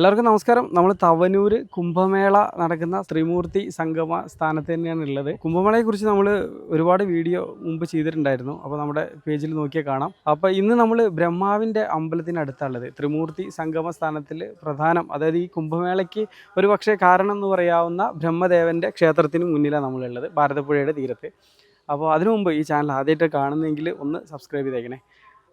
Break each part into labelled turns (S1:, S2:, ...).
S1: എല്ലാവർക്കും നമസ്കാരം. നമ്മൾ തവനൂർ കുംഭമേള നടക്കുന്ന ത്രിമൂർത്തി സംഗമ സ്ഥാനത്ത് തന്നെയാണ് ഉള്ളത്. കുംഭമേളയെ കുറിച്ച് നമ്മൾ ഒരുപാട് വീഡിയോ മുമ്പ് ചെയ്തിട്ടുണ്ടായിരുന്നു. അപ്പോൾ നമ്മുടെ പേജിൽ നോക്കിയാൽ കാണാം. അപ്പോൾ ഇന്ന് നമ്മൾ ബ്രഹ്മാവിന്റെ അമ്പലത്തിനടുത്തുള്ളത് ത്രിമൂർത്തി സംഗമ സ്ഥാനത്തിൽ പ്രധാനം അതായത് ഈ കുംഭമേളയ്ക്ക് ഒരു പക്ഷേ കാരണം എന്ന് പറയാവുന്ന ബ്രഹ്മദേവന്റെ ക്ഷേത്രത്തിന് മുന്നിലാണ് നമ്മളുള്ളത് ഭാരതപ്പുഴയുടെ തീരത്ത്. അപ്പോൾ അതിനു മുമ്പ് ഈ ചാനൽ ആദ്യമായിട്ട് കാണുന്നെങ്കിൽ ഒന്ന് സബ്സ്ക്രൈബ് ചെയ്തേക്കണേ.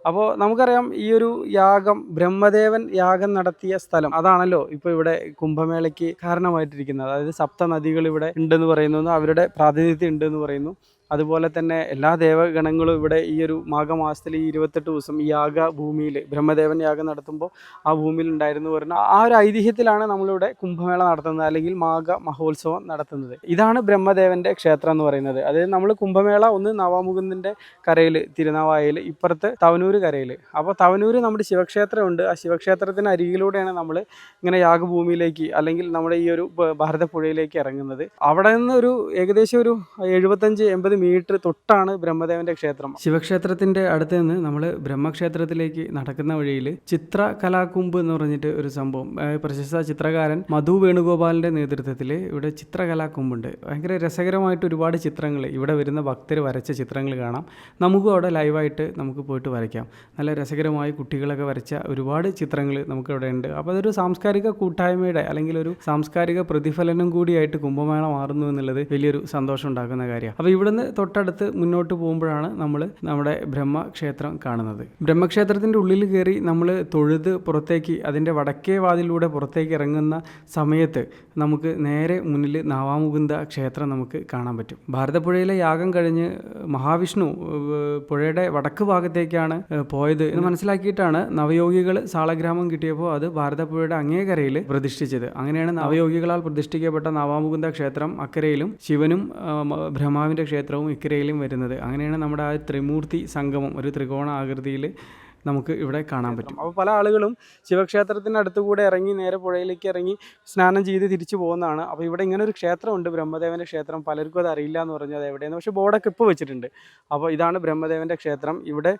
S1: അപ്പോൾ നമുക്കറിയാം ഈ ഒരു യാഗം ബ്രഹ്മദേവൻ യാഗം നടത്തിയ സ്ഥലം അതാണല്ലോ ഇപ്പോൾ ഇവിടെ കുംഭമേളയ്ക്ക് കാരണമായിട്ടിരിക്കുന്നത്. അതായത് സപ്ത നദികൾ ഇവിടെ ഉണ്ടെന്ന് പറയുന്നു അവരുടെ പ്രാതിനിധ്യം ഉണ്ടെന്ന് പറയുന്നു. അതുപോലെ തന്നെ എല്ലാ ദേവഗണങ്ങളും ഇവിടെ ഈ ഒരു മാഘമാസത്തിൽ ഈ ഇരുപത്തെട്ട് ദിവസം ഈ യാഗ ഭൂമിയിൽ ബ്രഹ്മദേവൻ യാഗം നടത്തുമ്പോൾ ആ ഭൂമിയിൽ ഉണ്ടായിരുന്നു പറഞ്ഞ ആ ഒരു ഐതിഹ്യത്തിലാണ് നമ്മളിവിടെ കുംഭമേള നടത്തുന്നത് അല്ലെങ്കിൽ മാഘ മഹോത്സവം നടത്തുന്നത്. ഇതാണ് ബ്രഹ്മദേവന്റെ ക്ഷേത്രം എന്ന് പറയുന്നത്. അതായത് നമ്മൾ കുംഭമേള ഒന്ന് നവാമുകുന്ദന്റെ കരയിൽ തിരുനാവായയിൽ ഇപ്പുറത്ത് തവനൂർ കരയിൽ. അപ്പോൾ തവനൂർ നമ്മുടെ ശിവക്ഷേത്രമുണ്ട്. ആ ശിവക്ഷേത്രത്തിന് അരികിലൂടെയാണ് നമ്മൾ ഇങ്ങനെ യാഗഭൂമിയിലേക്ക് അല്ലെങ്കിൽ നമ്മുടെ ഈ ഒരു ഭാരതപ്പുഴയിലേക്ക് ഇറങ്ങുന്നത്. അവിടെ നിന്ന് ഒരു ഏകദേശം ഒരു എഴുപത്തഞ്ച് എൺപത് മീറ്റർ തൊട്ടാണ് ബ്രഹ്മദേവന്റെ ക്ഷേത്രം. ശിവക്ഷേത്രത്തിന്റെ അടുത്ത് നിന്ന് നമ്മൾ ബ്രഹ്മക്ഷേത്രത്തിലേക്ക് നടക്കുന്ന വഴിയിൽ ചിത്ര കലാകുമ്പ് എന്ന് പറഞ്ഞിട്ട് ഒരു സംഭവം പ്രശസ്ത ചിത്രകാരൻ മധു വേണുഗോപാലിന്റെ നേതൃത്വത്തിൽ ഇവിടെ ചിത്രകലാകുമ്പുണ്ട്. ഭയങ്കര രസകരമായിട്ട് ഒരുപാട് ചിത്രങ്ങൾ ഇവിടെ വരുന്ന ഭക്തർ വരച്ച ചിത്രങ്ങൾ കാണാം. നമുക്കും അവിടെ ലൈവായിട്ട് നമുക്ക് പോയിട്ട് വരയ്ക്കാം. നല്ല രസകരമായി കുട്ടികളൊക്കെ വരച്ച ഒരുപാട് ചിത്രങ്ങൾ നമുക്ക് ഇവിടെ ഉണ്ട്. അപ്പോൾ അതൊരു സാംസ്കാരിക കൂട്ടായ്മയുടെ അല്ലെങ്കിൽ ഒരു സാംസ്കാരിക പ്രതിഫലനം കൂടിയായിട്ട് കുംഭമേള മാറുന്നു എന്നുള്ളത് വലിയൊരു സന്തോഷം ഉണ്ടാക്കുന്ന കാര്യമാണ്. അപ്പോൾ ഇവിടുന്ന് തൊട്ടടുത്ത് മുന്നോട്ട് പോകുമ്പോഴാണ് നമ്മൾ നമ്മുടെ ബ്രഹ്മക്ഷേത്രം കാണുന്നത്. ബ്രഹ്മക്ഷേത്രത്തിന്റെ ഉള്ളിൽ കയറി നമ്മൾ തൊഴുത് പുറത്തേക്ക് അതിന്റെ വടക്കേ വാതിലൂടെ പുറത്തേക്ക് ഇറങ്ങുന്ന സമയത്ത് നമുക്ക് നേരെ മുന്നിൽ നാവാമുകുന്ദ ക്ഷേത്രം നമുക്ക് കാണാൻ പറ്റും. ഭാരതപ്പുഴയിലെ യാഗം കഴിഞ്ഞ് മഹാവിഷ്ണു പുഴയുടെ വടക്ക് ഭാഗത്തേക്കാണ് പോയത് എന്ന് മനസ്സിലാക്കിയിട്ടാണ് നവയോഗികൾ സാളഗ്രാമം കിട്ടിയപ്പോൾ അത് ഭാരതപ്പുഴയുടെ അങ്ങേകരയിൽ പ്രതിഷ്ഠിച്ചത്. അങ്ങനെയാണ് നവയോഗികളാൽ പ്രതിഷ്ഠിക്കപ്പെട്ട നവാമുകുന്ദ ക്ഷേത്രം അക്കരയിലും ശിവനും ബ്രഹ്മാവിന്റെ ക്ഷേത്രവും ഇക്കരയിലും വരുന്നത്. അങ്ങനെയാണ് നമ്മുടെ ആ ത്രിമൂർത്തി സംഗമം. ഒരു ത്രികോണ ആകൃതിയിൽ നമുക്ക് ഇവിടെ കാണാൻ പറ്റും. അപ്പോൾ പല ആളുകളും ശിവക്ഷേത്രത്തിന്റെ അടുത്ത് കൂടെ ഇറങ്ങി നേരെ പുഴയിലേക്ക് ഇറങ്ങി സ്നാനം ചെയ്ത് തിരിച്ചു പോകുന്നതാണ്. അപ്പോൾ ഇവിടെ ഇങ്ങനെ ഒരു ക്ഷേത്രമുണ്ട് ബ്രഹ്മദേവന്റെ ക്ഷേത്രം. പലർക്കും അത് അറിയില്ല എന്ന് പറഞ്ഞത് എവിടെയെന്ന്. പക്ഷേ ബോർഡൊക്കെ ഇപ്പോൾ വെച്ചിട്ടുണ്ട്. അപ്പോൾ ഇതാണ് ബ്രഹ്മദേവന്റെ ക്ഷേത്രം. ഇവിടെ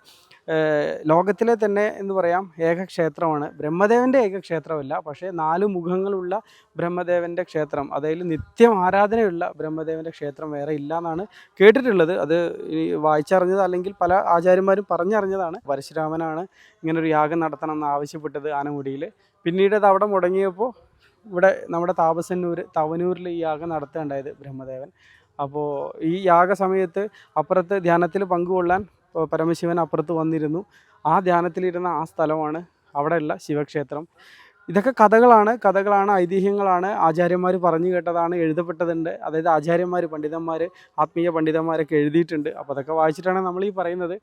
S1: ലോകത്തിലെ തന്നെ എന്ന് പറയാം ഏക ക്ഷേത്രമാണ്. ബ്രഹ്മദേവന്റെ ഏക ക്ഷേത്രമല്ല പക്ഷേ നാല് മുഖങ്ങളുള്ള ബ്രഹ്മദേവന്റെ ക്ഷേത്രം. അതായത് നിത്യം ആരാധനയുള്ള ബ്രഹ്മദേവന്റെ ക്ഷേത്രം വേറെ ഇല്ല എന്നാണ് കേട്ടിട്ടുള്ളത്. അത് വായിച്ചറിഞ്ഞത് അല്ലെങ്കിൽ പല ആചാര്യന്മാരും പറഞ്ഞറിഞ്ഞതാണ്. പരശുരാമനാണ് ഇങ്ങനെ ഒരു യാഗം നടത്തണം എന്ന് ആവശ്യപ്പെട്ടത് ആനമുടിയിൽ. പിന്നീട് അത് അവിടെ മുടങ്ങിയപ്പോൾ ഇവിടെ നമ്മുടെ താപസന്നൂർ തവനൂരിൽ ഈ യാഗം നടത്തുകയുണ്ടായത് ബ്രഹ്മദേവൻ. അപ്പോൾ ഈ യാഗ സമയത്ത് അപ്പുറത്ത് ധ്യാനത്തിൽ പങ്കുകൊള്ളാൻ പരമശിവൻ അപ്പുറത്ത് വന്നിരുന്നു. ആ ധ്യാനത്തിലിരുന്ന ആ സ്ഥലമാണ് അവിടെയുള്ള ശിവക്ഷേത്രം. ഇതൊക്കെ കഥകളാണ് കഥകളാണ് ഐതിഹ്യങ്ങളാണ്. ആചാര്യന്മാർ പറഞ്ഞു കേട്ടതാണ് എഴുതപ്പെട്ടതുണ്ട്. അതായത് ആചാര്യന്മാർ പണ്ഡിതന്മാർ ആത്മീയ പണ്ഡിതന്മാരൊക്കെ എഴുതിയിട്ടുണ്ട്. അപ്പോൾ അതൊക്കെ വായിച്ചിട്ടാണ് നമ്മൾ ഈ പറയുന്നത്.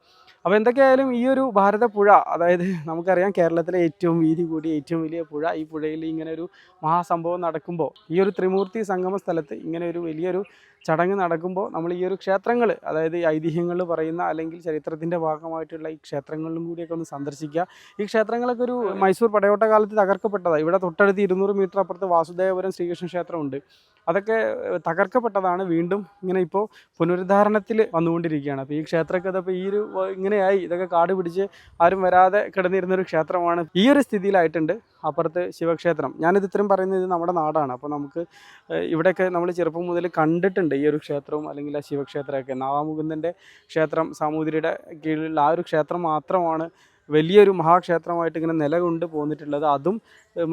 S1: അപ്പോൾ എന്തൊക്കെയായാലും ഈ ഒരു ഭാരതപ്പുഴ അതായത് നമുക്കറിയാം കേരളത്തിലെ ഏറ്റവും വീതി കൂടിയ ഏറ്റവും വലിയ പുഴ. ഈ പുഴയിൽ ഇങ്ങനെ ഒരു മഹാസംഭവം നടക്കുമ്പോൾ ഈ ഒരു ത്രിമൂർത്തി സംഗമ സ്ഥലത്ത് ഇങ്ങനെ ഒരു വലിയൊരു ചടങ്ങ് നടക്കുമ്പോൾ നമ്മൾ ഈ ഒരു ക്ഷേത്രങ്ങൾ അതായത് ഈ ഐതിഹ്യങ്ങൾ പറയുന്ന അല്ലെങ്കിൽ ചരിത്രത്തിന്റെ ഭാഗമായിട്ടുള്ള ഈ ക്ഷേത്രങ്ങളിലും കൂടിയൊക്കെ ഒന്ന് സന്ദർശിക്കുക. ഈ ക്ഷേത്രങ്ങളൊക്കെ ഒരു മൈസൂർ പടയോട്ട കാലത്ത് തകർക്കപ്പെട്ടതാണ് ഇവിടെ തൊട്ടടുത്ത് ഇരുന്നൂറ് മീറ്റർ അപ്പുറത്ത് വാസുദേവപുരം ശ്രീകൃഷ്ണ ക്ഷേത്രമുണ്ട്. അതൊക്കെ തകർക്കപ്പെട്ടതാണ്. വീണ്ടും ഇങ്ങനെ ഇപ്പോൾ പുനരുദ്ധാരണത്തിൽ വന്നുകൊണ്ടിരിക്കുകയാണ്. അപ്പോൾ ഈ ക്ഷേത്രമൊക്കെ ഇപ്പോൾ ഈ ഒരു ഇങ്ങനെയായി. ഇതൊക്കെ കാട് പിടിച്ച് ആരും വരാതെ കിടന്നിരുന്നൊരു ക്ഷേത്രമാണ്. ഈ ഒരു സ്ഥിതിയിലായിട്ടുണ്ട് അപ്പുറത്ത് ശിവക്ഷേത്രം. ഞാനിത് ഇത്രയും പറയുന്നത് ഇത് നമ്മുടെ നാടാണ്. അപ്പോൾ നമുക്ക് ഇവിടെയൊക്കെ നമ്മൾ ചെറുപ്പം മുതൽ കണ്ടിട്ടുണ്ട് ഈ ഒരു ക്ഷേത്രവും അല്ലെങ്കിൽ ആ ശിവക്ഷേത്രമൊക്കെ. നാവാമുകുന്ദന്റെ ക്ഷേത്രം സാമൂതിരിയുടെ കീഴിലുള്ള ആ ഒരു ക്ഷേത്രം മാത്രമാണ് വലിയൊരു മഹാക്ഷേത്രമായിട്ട് ഇങ്ങനെ നിലകൊണ്ട് പോന്നിട്ടുള്ളത്. അതും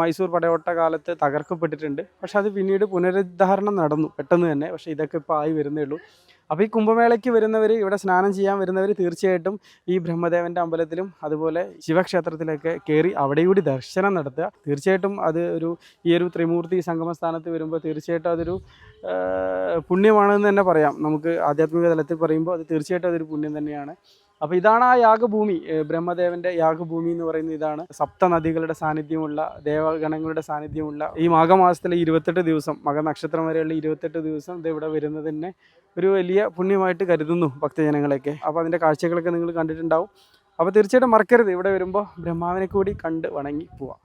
S1: മൈസൂർ പടയോട്ട കാലത്ത് തകർക്കപ്പെട്ടിട്ടുണ്ട്. പക്ഷെ അത് പിന്നീട് പുനരുദ്ധാരണം നടന്നു. പെട്ടെന്ന് തന്നെ. പക്ഷെ ഇതൊക്കെ ഇപ്പോൾ ആയി വരുന്നേ ഉള്ളൂ. അപ്പോൾ ഈ കുംഭമേളയ്ക്ക് വരുന്നവർ ഇവിടെ സ്നാനം ചെയ്യാൻ വരുന്നവർ തീർച്ചയായിട്ടും ഈ ബ്രഹ്മദേവന്റെ അമ്പലത്തിലും അതുപോലെ ശിവക്ഷേത്രത്തിലൊക്കെ കയറി അവിടെ കൂടി ദർശനം നടത്തുക. തീർച്ചയായിട്ടും അത് ഒരു ഈ ഒരു ത്രിമൂർത്തി സംഗമ സ്ഥാനത്ത് വരുമ്പോൾ തീർച്ചയായിട്ടും അതൊരു പുണ്യമാണെന്ന് തന്നെ പറയാം. നമുക്ക് ആധ്യാത്മിക തലത്തിൽ പറയുമ്പോൾ അത് തീർച്ചയായിട്ടും അതൊരു പുണ്യം തന്നെയാണ്. അപ്പോൾ ഇതാണ് ആ യാഗഭൂമി ബ്രഹ്മദേവന്റെ യാഗഭൂമി എന്ന് പറയുന്നത് ഇതാണ്. സപ്ത നദികളുടെ സാന്നിധ്യമുള്ള ദേവഗണങ്ങളുടെ സാന്നിധ്യമുള്ള ഈ മാഘമാസത്തിലെ ഇരുപത്തെട്ട് ദിവസം മകനക്ഷത്രം വരെയുള്ള ഇരുപത്തെട്ട് ദിവസം ഇത് ഇവിടെ വരുന്നത് തന്നെ ഒരു വലിയ പുണ്യമായിട്ട് കരുതുന്നു ഭക്തജനങ്ങളെയൊക്കെ. അപ്പോൾ അതിന്റെ കാഴ്ചകളൊക്കെ നിങ്ങൾ കണ്ടിട്ടുണ്ടാവും. അപ്പോൾ തീർച്ചയായിട്ടും മറക്കരുത്. ഇവിടെ വരുമ്പോൾ ബ്രഹ്മാവിനെ കൂടി കണ്ട് വണങ്ങി പോവാം.